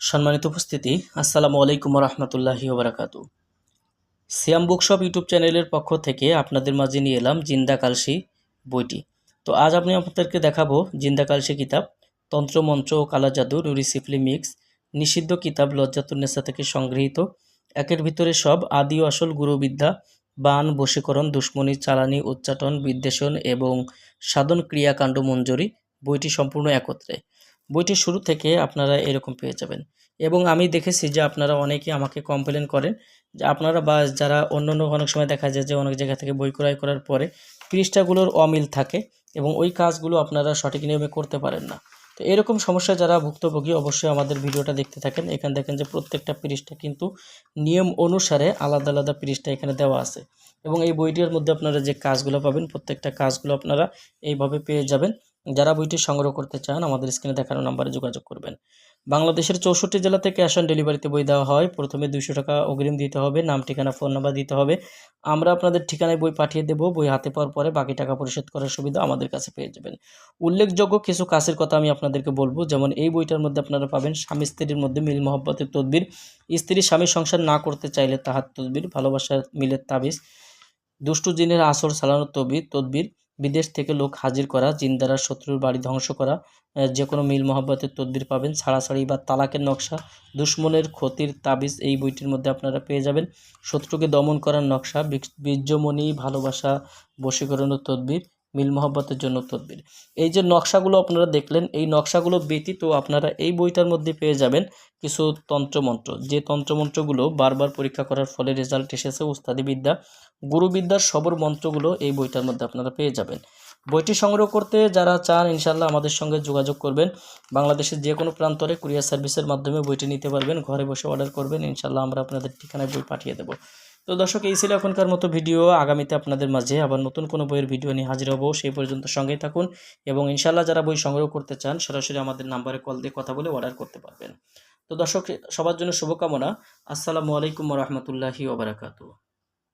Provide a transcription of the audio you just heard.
সম্মানিত উপস্থিতি, আসসালামু আলাইকুম রহমতুল্লাহি ওবরাকাতু। সিয়াম বুকশপ ইউটিউব চ্যানেলের পক্ষ থেকে আপনাদের মাঝে নিয়ে এলাম জিন্দা কালসি বইটি। তো আজ আমি আপনাদেরকে দেখাবো জিন্দা কালসি কিতাব, তন্ত্র, মন্ত্র ও কালা জাদু নুরিসিফলি মিক্স, নিষিদ্ধ কিতাব লজ্জাতুন্নেসা থেকে সংগৃহীত। একের ভিতরে সব আদি আসল গুরুবিদ্যা, বান, বশীকরণ, দুশ্মনী, চালানি, উচ্চাটন, বিদ্বেষণ এবং সাধন ক্রিয়াকাণ্ড মঞ্জুরি, বইটি সম্পূর্ণ একত্রে। বইটি শুরু থেকে আপনারা এরকম পেয়ে যাবেন। এবং আমি দেখেছি যে আপনারা অনেকে আমাকে কমপ্লেন করেন যে আপনারা বা যারা অন্য অন্য অনেক সময় দেখা যায় যে অনেক জায়গা থেকে বই ক্রয় করার পরে পৃষ্ঠাগুলোর অমিল থাকে এবং ওই কাজগুলো আপনারা সঠিক নিয়মে করতে পারেন না। তো এরকম সমস্যা যারা ভুক্তভোগী অবশ্যই আমাদের ভিডিওটা দেখতে থাকেন। এখানে দেখেন যে প্রত্যেকটা পৃষ্ঠা কিন্তু নিয়ম অনুসারে আলাদা আলাদা পৃষ্ঠা এখানে দেওয়া আছে। এবং এই বইটির মধ্যে আপনারা যে কাজগুলো পাবেন, প্রত্যেকটা কাজগুলো আপনারা এইভাবে পেয়ে যাবেন। যারা বইটি সংগ্রহ করতে চান, আমাদের স্ক্রিনে দেখানো নাম্বারে যোগাযোগ করবেন। বাংলাদেশের চৌষট্টি জেলাতে ক্যাশ অন ডেলিভারিতে বই দেওয়া হয়। প্রথমে দুশো টাকা অগ্রিম দিতে হবে, নাম, ঠিকানা, ফোন নাম্বার দিতে হবে। আমরা আপনাদের ঠিকানায় বই পাঠিয়ে দেব। বই হাতে পাওয়ার পরে বাকি টাকা পরিশোধ করার সুবিধা আমাদের কাছে পেয়ে যাবেন। উল্লেখযোগ্য কিছু কাজের কথা আমি আপনাদেরকে বলব। যেমন, এই বইটার মধ্যে আপনারা পাবেন স্বামী স্ত্রীর মধ্যে মিল মহব্বতের তদবির। স্ত্রী স্বামী সংসার না করতে চাইলে তাহার তদবির, ভালোবাসার মিলের তাবিজ, দুষ্টু জিনের আসর চালানোর তবির তদবির বিদেশ থেকে লোক হাজির করা জিন্দারার শত্রুর বাড়ি ধ্বংস করা যে কোনো মিল মহব্বতের তদ্বির পাবেন, ছাড়াছাড়ি বা তালাকের নকশা, দুশ্মনের ক্ষতির তাবিজ এই বইটির মধ্যে আপনারা পেয়ে যাবেন। শত্রুকে দমন করার নকশা বীর্যমণি ভালোবাসা, বশীকরণের তদবির মিল মহব্বতের জন্য তদবির। এই যে নকশাগুলো আপনারা দেখলেন, এই নকশাগুলো ব্যতীত আপনারা এই বইটার মধ্যে পেয়ে যাবেন কিছু তন্ত্রমন্ত্র। যে তন্ত্রমন্ত্রগুলো বারবার পরীক্ষা করার ফলে রেজাল্ট এসেছে উস্তাদি বিদ্যা গুরুবিদ্যার সবর মন্ত্রগুলো এই বইটার মধ্যে আপনারা পেয়ে যাবেন। বইটি সংগ্রহ করতে যারা চান ইনশাল্লাহ আমাদের সঙ্গে যোগাযোগ করবেন। বাংলাদেশের যে কোনো প্রান্তরে কুরিয়ার সার্ভিসের মাধ্যমে বইটি নিতে পারবেন, ঘরে বসে অর্ডার করবেন ইনশাল্লাহ আমরা আপনাদের ঠিকানায় বই পাঠিয়ে দেবো। তো দর্শক, এই ছিল এখনকার মতো ভিডিও। আগামীতে আপনাদের মাঝে আবার নতুন কোনো বইয়ের ভিডিও নিয়ে হাজির হব। সেই পর্যন্ত সঙ্গেই থাকুন এবং ইনশাল্লাহ যারা বই সংগ্রহ করতে চান, সরাসরি আমাদের নাম্বারে কল দিয়ে কথা বলে অর্ডার করতে পারবেন। তো দর্শক, সবার জন্য শুভকামনা। আসসালামু আলাইকুম রহমতুল্লাহি ওবরাকাতু